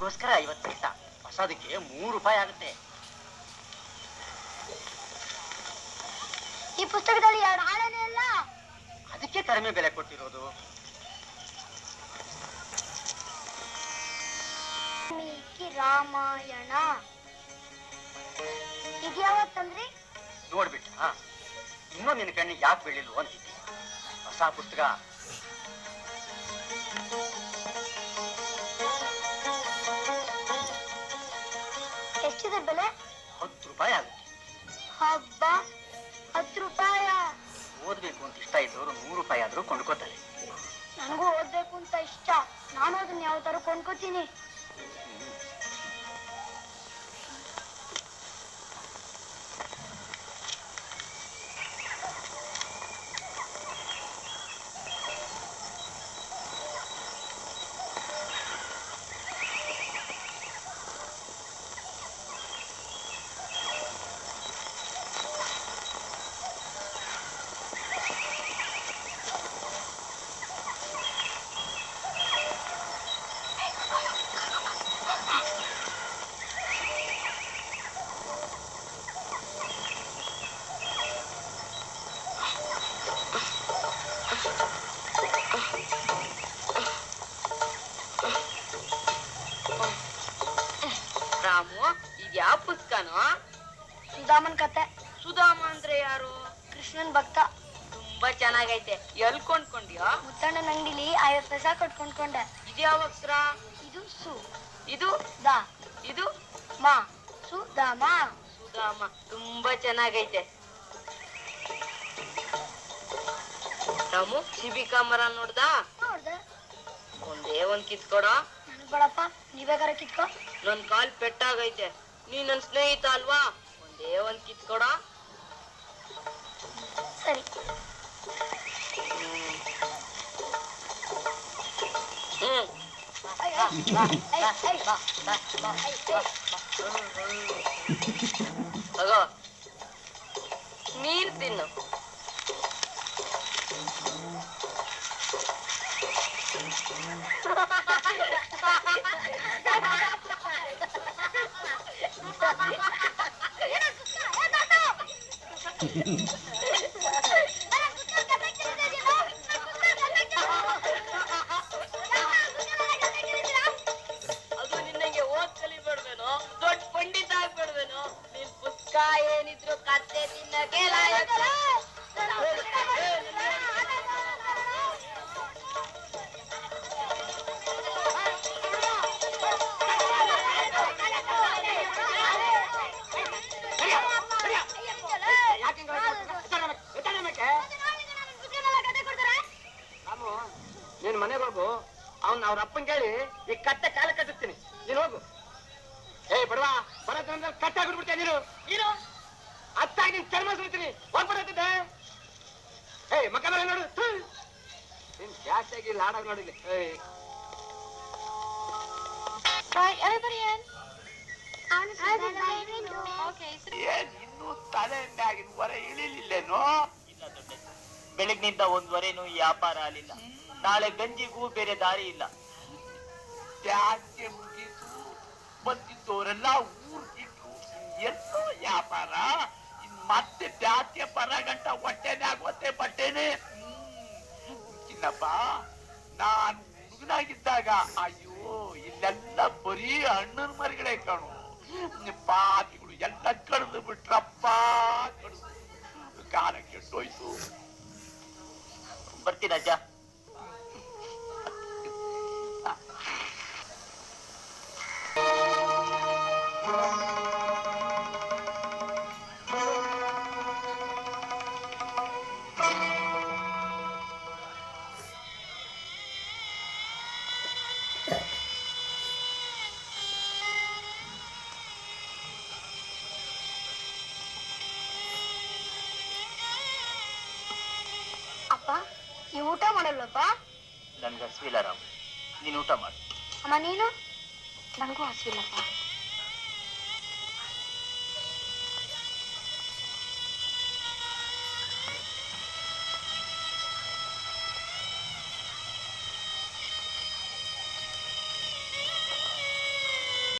ನಿನ್ಗೋಸ್ಕರ ಐವತ್ತು ಪೈಸ ಹೊಸದಕ್ಕೆ ಮೂರು ರೂಪಾಯಿ ಆಗುತ್ತೆ. ಈ ಪುಸ್ತಕದಲ್ಲಿ ಎರಡು ಹಾಳೇನೇ ಇಲ್ಲ? ಅದಕ್ಕೆ ಕಡಿಮೆ ಬೆಲೆ ಕೊಟ್ಟಿರೋದು. ವಾಲ್ಮೀಕಿ ರಾಮಾಯಣ. ಇದ್ಯಾವತ್ತಂದ್ರಿ ನೋಡ್ಬಿಟ್ಟು ಇನ್ನೂ ನಿನ್ನ ಕಣ್ಣಿಗೆ ಯಾಕೆ ಬೀಳಿಲ್ವೋ ಅಂತಿದ್ದೆ. ಹೊಸ ಪುಸ್ತಕ ಬೆಲೆ ಹತ್ತು ರೂಪಾಯಿ ಆಗುತ್ತೆ. ಹಬ್ಬ ಹತ್ತು ರೂಪಾಯ. ಓದ್ಬೇಕು ಅಂತ ಇಷ್ಟ ಇದ್ದವರು ನೂರು ರೂಪಾಯಿ ಆದ್ರೂ ಕೊಂಡ್ಕೋತಾರೆ. ನನಗೂ ಓದ್ಬೇಕು ಅಂತ ಇಷ್ಟ. ನಾನು ಅದನ್ನ ಯಾವ ತರ ಕೊಂಡ್ಕೋತೀನಿ. ರಾಮು ಇದ್ಯಾವ ಪುಸ್ತಕನೋ? ಸುಧಾಮನ್ ಕತೆ. ಸುಧಾಮ ಅಂದ್ರೆ ಯಾರು? ಕೃಷ್ಣನ್ ಭಕ್ತ. ತುಂಬಾ ಚೆನ್ನಾಗೈತೆ. ಎಲ್ ಕೊಂಡ್ಕೊಂಡ್ಯೋ ಮುತ್ತಣ್ಣನ ಅಂಗಡಿಲಿ ಐವತ್ತು ಪೈಸಾ ಕೊಟ್ಕೊಂಡ್ಕೊಂಡೆ. ಇದ್ಯಾವ ಅಕ್ಷರ ಇದು ಸು. ಇದು? ದ. ಇದು? ಮಾ. ಸುಧಾಮ. ಸುಧಾಮ. ತುಂಬಾ ಚೆನ್ನಾಗೈತೆ. ರಾಮು ಶಿಬಿಕಾ ಮರ ನೋಡ್ದ? ನೋಡ್ದೆ. ಒಂದೇ ಒಂದ್ ಕಿತ್ಕೊಡ. ನನಗ್ ಬೇಡಪ್ಪ ನೀವೇಗಾರ ಕಿತ್ಕೋ. ನನ್ ಕಾಲ್ ಪೆಟ್ಟಾಗೈತೆ. ನೀ ನನ್ ಸ್ನೇಹಿತ ಅಲ್ವಾ? ಒಂದೇ ಒಂದ್ ಕಿತ್ಕೊಡ. ಸರಿ. అగో మీరు తిన్ను Mm-hmm. ಏನಿದ್ರು ಕತ್ತೆ ತಿನ್ನಕ್ಕೆ ಲಾಯಕ ನೀನ್ ಮನೆಗೆ ಹೋಗು. ಅವ್ನ ಅವ್ರ ಅಪ್ಪನ್ ಕೇಳಿ ಈ ಕತ್ತೆ ಕಾಲ ಕಟ್ಟಿಸ್ತೀನಿ ನೀನ್ ಹೋಗು. ಏ ಬಡವ ಬರೋದ್ರಲ್ಲಿ ಕತ್ತೆ ಆಗ್ಬಿಡ್ಬಿಡ್ತೀಯ ನೀನು? ನೀನು? ಅತ್ತಾಗಿ ನಿನ್ ಚರ್ಮ ಸುರಿತೀನಿ. ಹೋಗ್ಬಿಡತ್ತಿದ್ದೆ ಏಯ್ ಮಕ್ಕ ಮೇಲೆ ನೋಡು. ನಿನ್ ಜಾಸ್ತಿ ಆಗಿ ಲಾಡಾಗ ನೋಡಿಲ್ಲ ಏಯ್ Right, everybody in. Okay, so ಏನ್ ಇನ್ನೂ ತಲೆಯಿಂದಾಗಿನ ಹೊರ ಇಳಿಲಿಲ್ಲೇನೋ? ಬೆಳಗ್ನಿಂದ ಒಂದ್ವರೆನೂ ವ್ಯಾಪಾರ ಆಗಲಿಲ್ಲ. ನಾಳೆ ಗಂಜಿಗೂ ಬೇರೆ ದಾರಿ ಇಲ್ಲ. ಜಾಸ್ತಿ ಮುಗಿದು ಬಂದಿದ್ದವರೆಲ್ಲ ಊರ್ ಬಿಟ್ಟು ಎಲ್ಲೋ ವ್ಯಾಪಾರ ಮತ್ತೆ ಜಾತಿಯ ಬರ ಗಂಟ ಹೊಟ್ಟೆನೆ ಆಗೋತೆ ಬಟ್ಟೆನೆ. ಹ್ಮ್. ನಾನ್ ಹುಡುಗನಾಗಿದ್ದಾಗ ಅಯ್ಯೋ, ಇಲ್ಲೆಲ್ಲ ಬರೀ ಹಣ್ಣಿನ ಮರಿಗಳೇ ಕಾಣು. ಪಾತಿಗಳು ಎಲ್ಲ ಕಡ್ದು ಬಿಟ್ರಪ್ಪ ಕಾಲ ಕೆಟ್ಟೋಯ್ತು ಬರ್ತೀನಿ ಅಜ್ಜ ಊಟ ಮಾಡಲ್ವಪ್ಪ ನನ್ಗೆ ಹಸಿವಿಲ್ಲ ರಾಮ್. ನೀನು ಊಟ ಮಾಡು. ಅಮ್ಮ ನೀನು? ನನಗೂ ಹಸಿವಿಲ್ಲಪ್ಪ.